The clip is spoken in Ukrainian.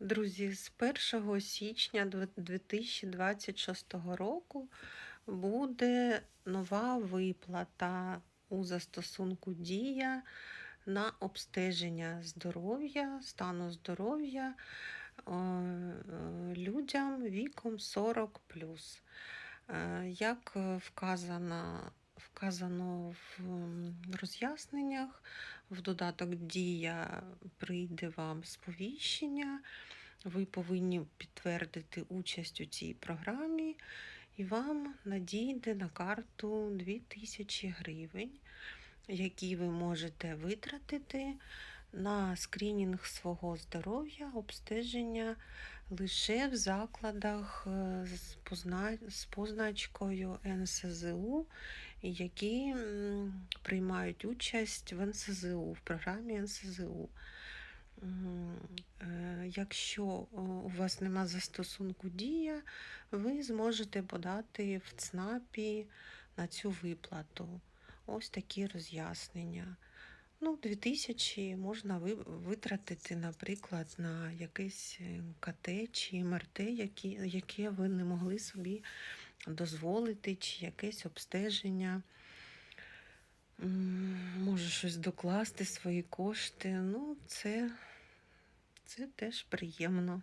Друзі, з 1 січня 2026 року буде нова виплата у застосунку Дія на обстеження здоров'я, стану здоров'я е, людям віком 40 Як е, вказано, вказано в роз'ясненнях, в додаток Дія прийде вам сповіщення. Ви повинні підтвердити участь у цій програмі, і вам надійде на карту 2000 гривень, які ви можете витратити на скринінг свого здоров'я, обстеження лише в закладах е, з позначкою НСЗУ, які приймають участь в НСЗУ, в програмі НСЗУ. Е, Якщо е, у вас нема застосунку Дія, ви зможете подати в ЦНАПі на цю виплату. Ось такі роз'яснення. Ну, 2000 можна витратити, наприклад, на якесь е, КТ чи МРТ, яке ви не могли собі дозволити, чи якесь обстеження. Може щось докласти свої кошти. Ну, це, це теж приємно.